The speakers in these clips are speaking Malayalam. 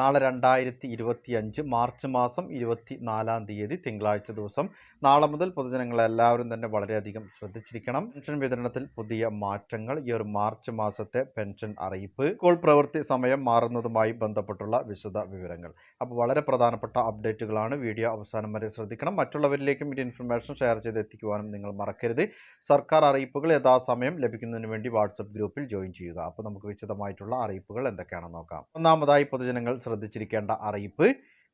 നാളെ രണ്ടായിരത്തി ഇരുപത്തി അഞ്ച് മാർച്ച് മാസം ഇരുപത്തി നാലാം തീയതി തിങ്കളാഴ്ച ദിവസം. നാളെ മുതൽ പൊതുജനങ്ങളെല്ലാവരും തന്നെ വളരെയധികം ശ്രദ്ധിച്ചിരിക്കണം. പെൻഷൻ വിതരണത്തിൽ പുതിയ മാറ്റങ്ങൾ ഈ ഒരു മാർച്ച് മാസത്തെ പെൻഷൻ അറിയിപ്പ് സ്കൂൾ പ്രവൃത്തി സമയം മാറുന്നതുമായി ബന്ധപ്പെട്ടുള്ള വിശദ വിവരങ്ങൾ. അപ്പോൾ വളരെ പ്രധാനപ്പെട്ട അപ്ഡേറ്റുകളാണ് വീഡിയോ അവസാനം വരെ ശ്രദ്ധിക്കണം. മറ്റുള്ളവരിലേക്കും ഈ ഇൻഫർമേഷൻ ഷെയർ ചെയ്ത് എത്തിക്കുവാനും നിങ്ങൾ മറക്കരുത്. സർക്കാർ അറിയിപ്പുകൾ യഥാസമയം ലഭിക്കുന്നതിന് വേണ്ടി വാട്സപ്പ് ഗ്രൂപ്പിൽ ജോയിൻ ചെയ്യുക. അപ്പോൾ നമുക്ക് വിശദമായിട്ടുള്ള അറിയിപ്പുകൾ എന്തൊക്കെയാണെന്ന് നോക്കാം. ഒന്നാമതായി പൊതുജനങ്ങൾ ശ്രദ്ധിച്ചിരിക്കേണ്ട അറിയിപ്പ്.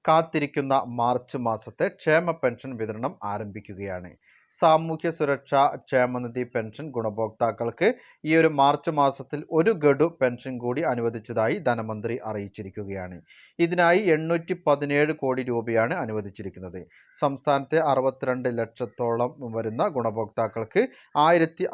കാത്തിരിക്കുന്ന മാർച്ച് മാസത്തെ ക്ഷേമ പെൻഷൻ വിതരണം ആരംഭിക്കുകയാണ്. സാമൂഹ്യ സുരക്ഷാ ക്ഷേമനിധി പെൻഷൻ ഗുണഭോക്താക്കൾക്ക് ഈ ഒരു മാർച്ച് മാസത്തിൽ ഒരു ഗഡു പെൻഷൻ കൂടി അനുവദിച്ചതായി ധനമന്ത്രി അറിയിച്ചിരിക്കുകയാണ്. ഇതിനായി എണ്ണൂറ്റി പതിനേഴ് കോടി രൂപയാണ് അനുവദിച്ചിരിക്കുന്നത്. സംസ്ഥാനത്തെ അറുപത്തിരണ്ട് ലക്ഷത്തോളം വരുന്ന ഗുണഭോക്താക്കൾക്ക് ആയിരത്തി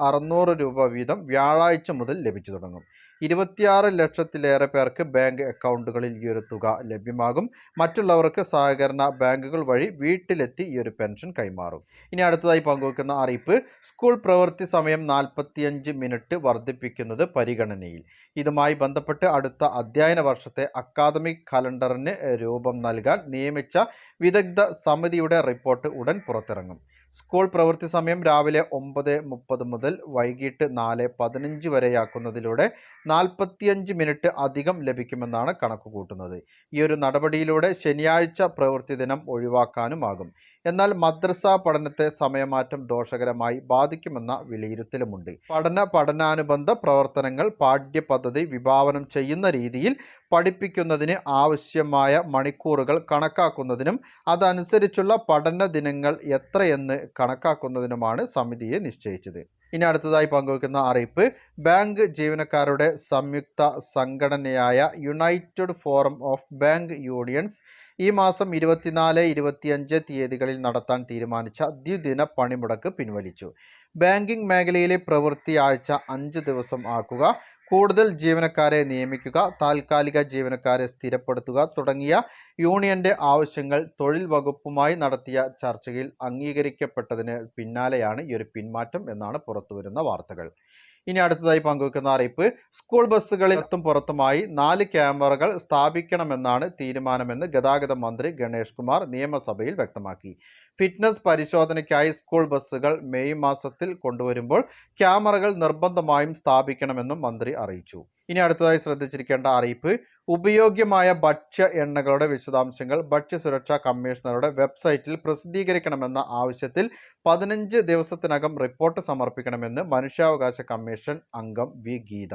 രൂപ വീതം വ്യാഴാഴ്ച മുതൽ ലഭിച്ചു തുടങ്ങും. ഇരുപത്തിയാറ് ലക്ഷത്തിലേറെ പേർക്ക് ബാങ്ക് അക്കൗണ്ടുകളിൽ ഈ ഒരു തുക ലഭ്യമാകും. മറ്റുള്ളവർക്ക് സഹകരണ ബാങ്കുകൾ വഴി വീട്ടിലെത്തി ഈ ഒരു പെൻഷൻ കൈമാറും. ഇനി അടുത്തതായി പങ്കുവെക്കുന്ന അറിയിപ്പ് സ്കൂൾ പ്രവൃത്തി സമയം നാൽപ്പത്തിയഞ്ച് മിനിറ്റ് വർദ്ധിപ്പിക്കുന്നത് പരിഗണനയിൽ. ഇതുമായി ബന്ധപ്പെട്ട് അടുത്ത അധ്യയന വർഷത്തെ അക്കാദമിക് കലണ്ടറിന് രൂപം നൽകാൻ നിയമിച്ച വിദഗ്ധ സമിതിയുടെ റിപ്പോർട്ട് ഉടൻ പുറത്തിറങ്ങും. സ്കൂൾ പ്രവൃത്തി സമയം രാവിലെ ഒമ്പത് മുപ്പത് മുതൽ വൈകിട്ട് നാല് പതിനഞ്ച് വരെയാക്കുന്നതിലൂടെ നാൽപ്പത്തിയഞ്ച് മിനിറ്റ് അധികം ലഭിക്കുമെന്നാണ് കണക്ക് കൂട്ടുന്നത് ഈ ഒരു നടപടിയിലൂടെ ശനിയാഴ്ച പ്രവൃത്തി ദിനം ഒഴിവാക്കാനുമാകും. എന്നാൽ മദ്രസ പഠനത്തെ സമയമാറ്റം ദോഷകരമായി ബാധിക്കുമെന്ന വിലയിരുത്തലുമുണ്ട്. പഠന പഠനാനുബന്ധ പ്രവർത്തനങ്ങൾ പാഠ്യപദ്ധതി വിഭാവനം ചെയ്യുന്ന രീതിയിൽ പഠിപ്പിക്കുന്നതിന് ആവശ്യമായ മണിക്കൂറുകൾ കണക്കാക്കുന്നതിനും അതനുസരിച്ചുള്ള പഠന ദിനങ്ങൾ എത്രയെന്ന് കണക്കാക്കുന്നതിനുമാണ് സമിതിയെ നിശ്ചയിച്ചത്. ഇനി അടുത്തതായി പങ്കുവെക്കുന്ന അറിയിപ്പ്. ബാങ്ക് ജീവനക്കാരുടെ സംയുക്ത സംഘടനയായ united forum of bank unions ഈ മാസം ഇരുപത്തിനാല് ഇരുപത്തിയഞ്ച് തീയതികളിൽ നടത്താൻ തീരുമാനിച്ച ദ്വിദിന പണിമുടക്ക് പിൻവലിച്ചു. ബാങ്കിംഗ് മേഖലയിലെ പ്രവൃത്തി ആഴ്ച അഞ്ച് ദിവസം ആക്കുക. കൂടുതൽ ജീവനക്കാരെ നിയമിക്കുക താൽക്കാലിക ജീവനക്കാരെ സ്ഥിരപ്പെടുത്തുക തുടങ്ങിയ യൂണിയന്റെ ആവശ്യങ്ങൾ തൊഴിൽ വകുപ്പുമായി നടത്തിയ ചർച്ചയിൽ അംഗീകരിക്കപ്പെട്ടതിന് പിന്നാലെയാണ് ഈ ഒരു പിന്മാറ്റം എന്നാണ് പുറത്തുവരുന്ന വാർത്തകൾ. ഇനി അടുത്തതായി പങ്കുവെക്കുന്ന അറിയിപ്പ് സ്കൂൾ ബസ്സുകളിൽ അത്തും പുറത്തുമായി നാല് ക്യാമറകൾ സ്ഥാപിക്കണമെന്നാണ് തീരുമാനമെന്ന് ഗതാഗത മന്ത്രി ഗണേഷ് കുമാർ നിയമസഭയിൽ വ്യക്തമാക്കി. ഫിറ്റ്നസ് പരിശോധനയ്ക്കായി സ്കൂൾ ബസ്സുകൾ മെയ് മാസത്തിൽ കൊണ്ടുവരുമ്പോൾ ക്യാമറകൾ നിർബന്ധമായും സ്ഥാപിക്കണമെന്നും മന്ത്രി അറിയിച്ചു. ഇനി അടുത്തതായി ശ്രദ്ധിച്ചിരിക്കേണ്ട അറിയിപ്പ് ഉപയോഗ്യമായ ഭക്ഷ്യ എണ്ണകളുടെ വിശദാംശങ്ങൾ ഭക്ഷ്യസുരക്ഷാ കമ്മീഷണറുടെ വെബ്സൈറ്റിൽ പ്രസിദ്ധീകരിക്കണമെന്ന ആവശ്യത്തിൽ പതിനഞ്ച് ദിവസത്തിനകം റിപ്പോർട്ട് സമർപ്പിക്കണമെന്ന് മനുഷ്യാവകാശ കമ്മീഷൻ അംഗം വി ഗീത.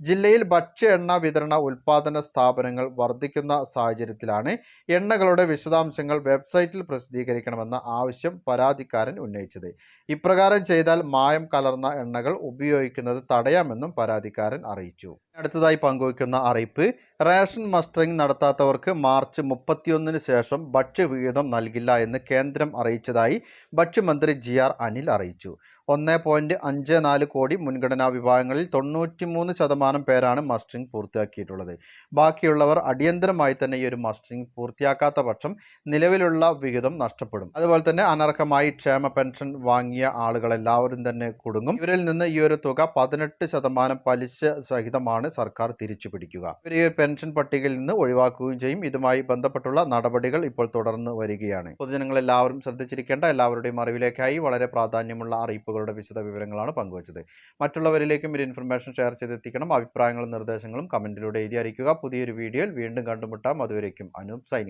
ജില്ലയിൽ ഭക്ഷ്യ എണ്ണ വിതരണ ഉൽപാദന സ്ഥാപനങ്ങൾ വർദ്ധിക്കുന്ന സാഹചര്യത്തിലാണ് എണ്ണകളുടെ വിശദാംശങ്ങൾ വെബ്സൈറ്റിൽ പ്രസിദ്ധീകരിക്കണമെന്ന ആവശ്യം പരാതിക്കാരൻ ഉന്നയിച്ചത്. ഇപ്രകാരം ചെയ്താൽ മായം കലർന്ന എണ്ണകൾ ഉപയോഗിക്കുന്നത് തടയാമെന്നും പരാതിക്കാരൻ അറിയിച്ചു. അടുത്തതായി പങ്കുവയ്ക്കുന്ന അറിയിപ്പ് റേഷൻ മസ്റ്ററിംഗ് നടത്താത്തവർക്ക് മാർച്ച് മുപ്പത്തിയൊന്നിന് ശേഷം ഭക്ഷ്യവിഹിതം നൽകില്ല എന്ന് കേന്ദ്രം അറിയിച്ചതായി ഭക്ഷ്യമന്ത്രി ജി ആർ അനിൽ അറിയിച്ചു. ഒന്ന് പോയിന്റ് അഞ്ച് നാല് കോടി മുൻഗണനാ വിഭാഗങ്ങളിൽ തൊണ്ണൂറ്റി മൂന്ന് ശതമാനം പേരാണ് മസ്റ്ററിംഗ് പൂർത്തിയാക്കിയിട്ടുള്ളത്. ബാക്കിയുള്ളവർ അടിയന്തരമായി തന്നെ ഈ ഒരു മസ്റ്ററിംഗ് പൂർത്തിയാക്കാത്ത പക്ഷം നിലവിലുള്ള വിഹിതം നഷ്ടപ്പെടും. അതുപോലെ തന്നെ അനർഹമായി ക്ഷേമ പെൻഷൻ വാങ്ങിയ ആളുകൾ എല്ലാവരും തന്നെ കുടുങ്ങും. ഇവരിൽ നിന്ന് ഈ ഒരു തുക പതിനെട്ട് ശതമാനം പലിശ സഹിതമാണ് സർക്കാർ തിരിച്ചു പിടിക്കുക ഇവർ ഈ പെൻഷൻ പട്ടികയിൽ നിന്ന് ഒഴിവാക്കുകയും ചെയ്യും. ഇതുമായി ബന്ധപ്പെട്ടുള്ള നടപടികൾ ഇപ്പോൾ തുടർന്ന് വരികയാണ്. പൊതുജനങ്ങൾ എല്ലാവരും ശ്രദ്ധിച്ചിരിക്കേണ്ട എല്ലാവരുടെയും അറിവിലേക്കായി വളരെ പ്രാധാന്യമുള്ള അറിയിപ്പുകളുടെ വിശദ വിവരങ്ങളാണ് പങ്കുവച്ചത്. മറ്റുള്ളവരിലേക്കും ഒരു ഇൻഫർമേഷൻ ഷെയർ ചെയ്തെത്തിക്കണം. അഭിപ്രായങ്ങളും നിർദ്ദേശങ്ങളും കമന്റിലൂടെ എഴുതി അറിയിക്കുക. പുതിയൊരു വീഡിയോയിൽ വീണ്ടും കണ്ടുമുട്ടാം. അതുവരേക്കും അനൂപ് സൈനിങ്